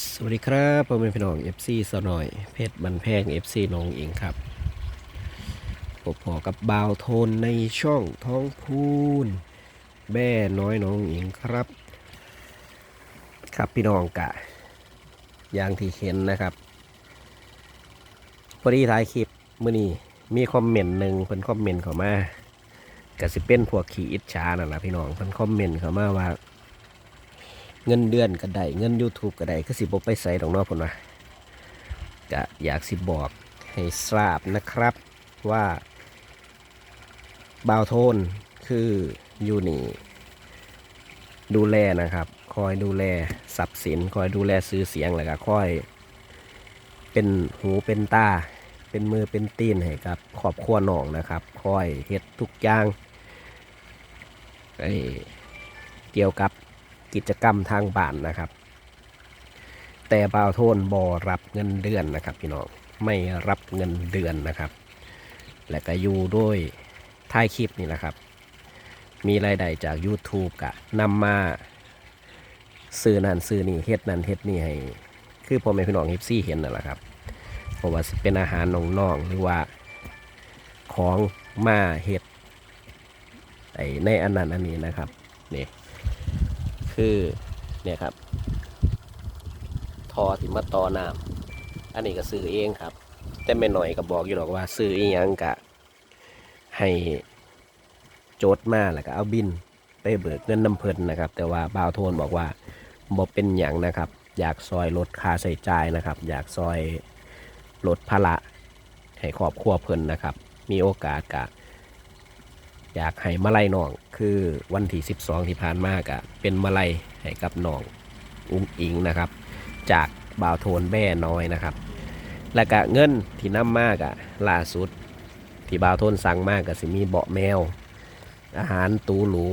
สวัสดีครับผมเป็นพี่น้อง FC สนอย เพชรบันแพง FC น้องเองครับพบพอกับบาวโทนในช่องท้องพูนแบ่น้อยน้องเองครับ ครับพี่น้องกะ อย่างที่เห็นนะครับพอดีท้ายคลิปมื่อนี้มีคอมเมนต์หนึ่งเพิ่นคอมเมนต์เข้ามาก็สิเป็นพวกขี่อิจฉานั่นะพี่น้องเพิ่นคอมเมนต์เข้ามาว่า เงินเดือนก็ได้เงิน YouTube ก็ได้ก็สิบไปใส่ดอกนอกพุ่นว่าก็อยากสิบอกให้ทราบนะครับว่าบาวโทนคืออยู่นี่ดูแลนะครับ คอยดูแลทรัพย์สิน คอยดูแลซื้อเสียงแล้วก็คอย เป็นหูเป็นตา เป็นมือเป็นตีนให้กับครอบครัวน้องนะครับ คอยเฮ็ดทุกอย่างไอ้เกี่ยวกับ กิจกรรมทางบ้านนะครับ แต่บาวโทนบอรับเงินเดือนนะครับพี่น้องไม่รับเงินเดือนนะครับ และก็อยู่ด้วยท้ายคลิปนี่นะครับ มีรายได้จาก YouTube กะนำมาซื้อนั่นซื้อนี่เฮ็ดนั่นเฮ็ดนี่ให้ คือพ่อแม่พี่น้องเฮฟซี่เห็นนั่นแหละครับเพราะว่าเป็นอาหารน้องๆหรือว่าของมาเฮ็ดไอในอันนั้นอันนี้นะครับนี่ คือเนี่ยครับทอที่มาต่อน้ำอันนี้ก็ซื้อเองครับ แต่ไม่หน่อยก็บอกอยู่หรอกว่าซื้ออีหยังกะ ให้โจทย์มาแล้วก็เอาบินไปเบิกเงินน้ำเพลินนะครับ แต่ว่าบ่าวโทนบอกว่าบ่เป็นอย่างนะครับ อยากซอยลดค่าใช้จ่ายนะครับ อยากซอยลดภาระให้ครอบครัวเพิ่นนะครับ มีโอกาสกะ อยากให้มาลัยน้อง คือวันที่ 12 ที่ผ่านมากะเป็นมาลัยให้กับน้องอุ้งอิงนะครับ จากบ่าวโทนแบ่น้อยนะครับ แล้วก็เงินที่นำมากะล่าสุดที่บ่าวโทนสั่งมากก็สิมีเบาะแมว อาหารตูหรู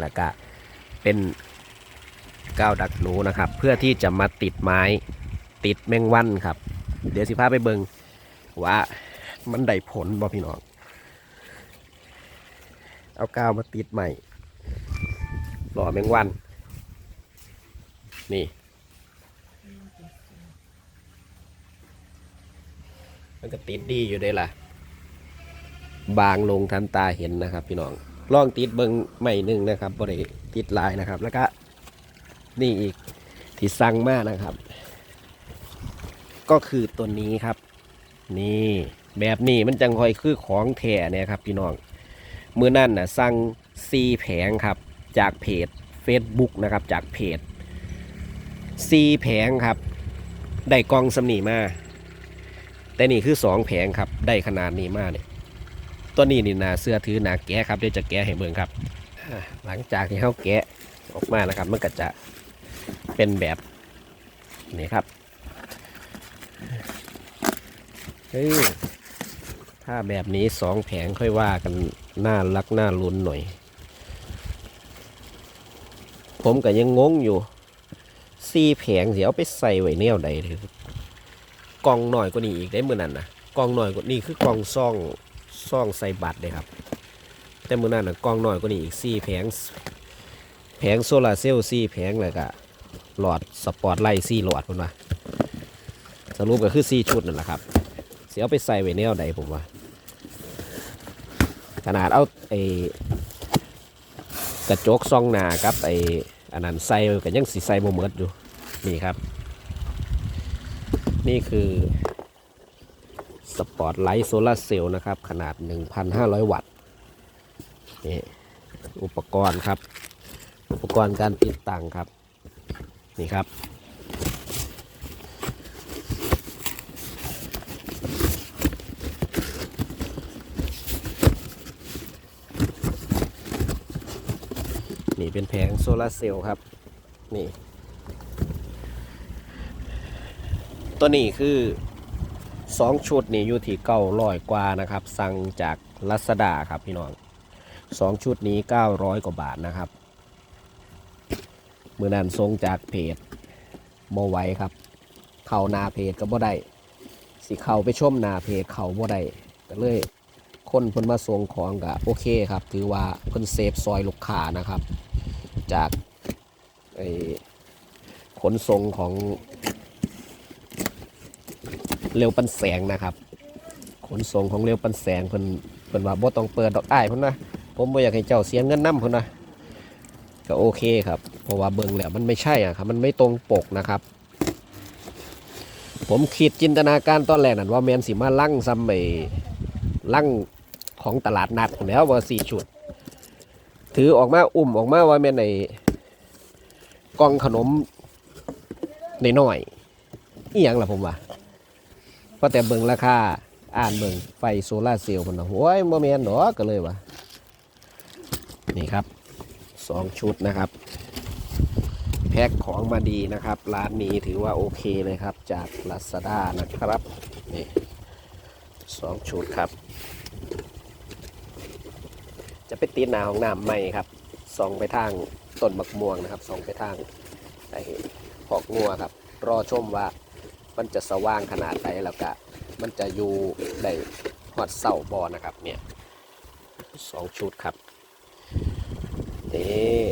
แล้วก็เป็นก้าวดักหนูนะครับ เพื่อที่จะมาติดไม้ติดแมงวันครับ เดี๋ยวสิพาไปเบิงว่ามันได้ผลบ่พี่น้อง เอากาวมาติดใหม่หล่อแมงวัน นี่ มันก็ติดดีอยู่ได้ล่ะ บางลงทันตาเห็นนะครับ พี่น้องลองติดเบิงใหม่หนึ่งนะครับบริติดลายนะครับ แล้วก็ นี่อีกที่สั่งมากนะครับ ก็คือตัวนี้ครับ นี่แบบนี้มันจังคอยคือของแท้เนี่ยครับ พี่น้อง มือนั่นนะสั่งซีแผงครับจากเพจ Facebook นะครับจากเพจซีแผงครับ ได้กองสำนีมา แต่นี่คือสองแผงครับ ได้ขนาดนี้มากเนี่ยตัวนี้นี่นาเสื้อถือนาแกะครับเดี๋ยวจะแกะให้เบิ่งครับ หลังจากที่เขาแกะออกมานะครับ มันก็จะเป็นแบบนี่ครับเฮ้ย ถ้าแบบนี้สองแผงค่อยว่ากันน่ารักน่าลุ้นหน่อย ผมก็ยังงงอยู่สี่แผงเสียเอาไปใส่ไว้แนวใดเลยกองหน่อยกว่านี้อีกได้เมื่อนั้นนะกองหน่อยกว่านี้คือกองซ่องซ่องใส่บัตรเลยครับ แต่เมื่อนั้นนะกองหน่อยกว่านี้อีกสี่แผงแผงโซลาร์เซลล์สี่แผงเลยก็หลอดสปอตไลท์สี่หลอดพุ่นว่าสรุปก็คือสี่ชุดนั่นแหละครับเสียเอาไปใส่ไว้แนวใดผมว่า ขนาดเอาไอ้กระจกซองหนากับไอ้อันนั้นใส่กันยังสีใส่โมเมิดอยู่นี่ครับ นี่คือสปอตไลท์โซลาร์เซลล์นะครับ ขนาด 1,500 วัตต์นี่อุปกรณ์ครับ อุปกรณ์การติดตั้งครับ นี่ครับ นี่เป็นแผงโซลาร์เซลล์ครับ นี่ ตัวนี้คือสองชุดนี่อยู่ที่เก้าร้อยกว่านะครับ สั่งจากลัสดาครับพี่น้องสองชุดนี้เก้าร้อยกว่าบาทนะครับมือนั้นทรงจากเพจโมไว้ครับ เข้านาเพจก็บ่ได้ สิเข้าไปชมนาเพจเขาบ่ได้ก็เลย คนเพิ่นมาส่งของก็โอเคครับ ถือว่าเพิ่นเซฟซอยลูกค้านะครับ จากไอ้ขนส่งของเร็วปันแสงนะครับ ขนส่งของเร็วปันแสงเพิ่นเพิ่นว่าบ่ต้องเปิดดอกอ้ายเพิ่นนะผมบ่อยากให้เจ้าเสียเงินนํเพิ่นนะก็โอเคครับ เพราะว่าเบิ่งแล้วมันไม่ใช่อะครับ มันไม่ตรงปกนะครับ ผมคิดจินตนาการตอนแรกนั่นว่าแมนสิมาลั่งซ้ำไอ้ลั่ง ของตลาดนัดแล้วว่าสี่ชุด ถือออกมาอุ้มออกมาว่าแม่นกล่องขนมในน้อยๆอีหยังล่ะผมว่าเพราะแต่เบิ่งราคาอ่านเบิ่งไฟโซลาเซลล์มันนะโอ้ยบ่แม่นดอกก็เลยว่านี่ครับสองชุดนะครับ แพ็คของมาดีนะครับ ร้านนี้ถือว่าโอเคเลยครับ จาก Lazada นะครับ นี่สองชุดครับ จะไปตีหนาของน้ำใหม่ครับส่องไปทางต้นบักม่วงนะครับส่องไปทางไอ้หอกงัวครับ รอชมว่ามันจะสว่างขนาดไหนแล้วก็มันจะอยู่ได้หอดเสาบอนะครับเนี่ยสองชุดครับนี่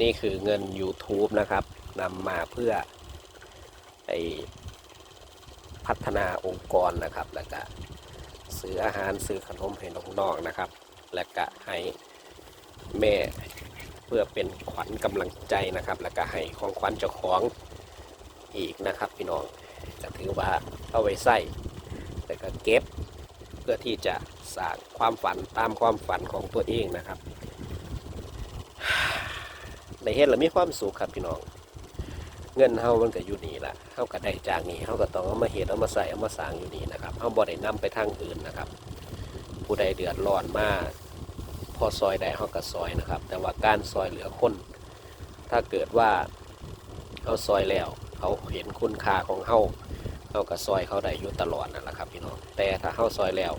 นี่คือเงิน YouTube นะครับนำมาเพื่อไอ พัฒนาองค์กรนะครับ แล้วก็ซื้ออาหารซื้อขนมให้น้องๆนะครับ และก็ให้แม่เพื่อเป็นขวัญกำลังใจนะครับ แล้วก็ให้ของขวัญเจ้าของอีกนะครับ พี่น้องก็ถือว่าเอาไว้ใส่แล้วก็เก็บเพื่อที่จะสร้างความฝันตามความฝันของตัวเองนะครับได้เฮ็ดแล้วมีความสุขครับพี่น้อง เงินเฮามันก็อยู่นี่ละเฮาก็ได้จากนี้เฮาก็ต้องเอามาเฮ็ดเอามาใส่เอามาสร้างอยู่นี่นะครับเฮาบ่ได้นำไปทางอื่นนะครับ ผู้ใดเดือดร้อนมากพอซอยได้เฮาก็ซอยนะครับ แต่ว่าการซอยเหลือคน ถ้าเกิดว่าเฮาซอยแล้วเขาเห็นคุณค่าของเฮาเฮาก็ซอยเขาได้อยู่ตลอดนั่นแหละครับพี่น้องแต่ถ้าเฮาซอยแล้ว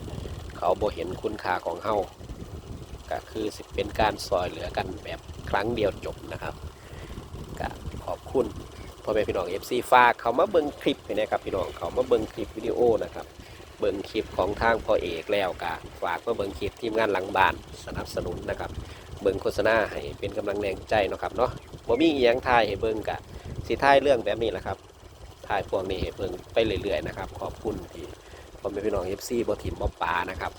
เขาบ่เห็นคุณค่าของเฮาก็คือสิเป็นการซอยเหลือกันแบบครั้งเดียวจบนะครับก็ขอบคุณ พ่อแม่พี่น้อง FC ฝากเขามาเบิ่งคลิปนะครับพี่น้องเขามาเบิ่งคลิปวิดีโอนะครับเบิ่งคลิปของทางพ่อเอกแล้วก็ฝากมาเบิ่งคลิปทีมงานหลังบ้านสนับสนุนนะครับเบิ่งโฆษณาให้เป็นกำลังแรงใจนะครับเนาะบ่มีอีหยังทายให้เบิ่งกะสิทายเรื่องแบบนี้แหละครับทายพวกนี้ให้เบิ่งไปเรื่อยๆนะครับขอบคุณที่พ่อแม่พี่น้อง FC บ่ถิ่มบ่ปานะครับ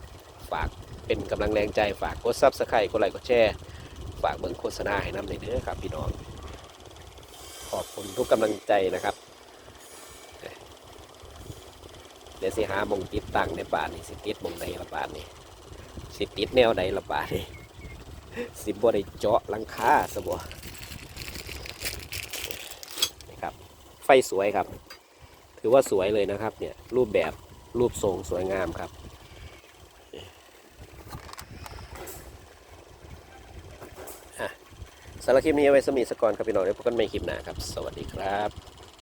ฝากเป็นกำลังแรงใจฝากกด Subscribe กดไลค์กดแชร์ฝากเบิ่งโฆษณาให้นำในเด้อครับพี่น้อง ขอบคุณทุกกำลังใจนะครับเดี๋ยวสิหามงติดตั้งในป่านนี่สิติดมงใดละป่านนี่สิติดแนวใดละป่านนี่สิบ่ได้เจาะลังคาสบ่นี่ครับ ไฟสวยครับ ถือว่าสวยเลยนะครับเนี่ยรูปแบบรูปทรงสวยงามครับ สารคลิปนี้เอาไว้สมีสกอนครับพี่น้องเดี๋ยวพบกันใหม่คลิปหน้าครับ สวัสดีครับ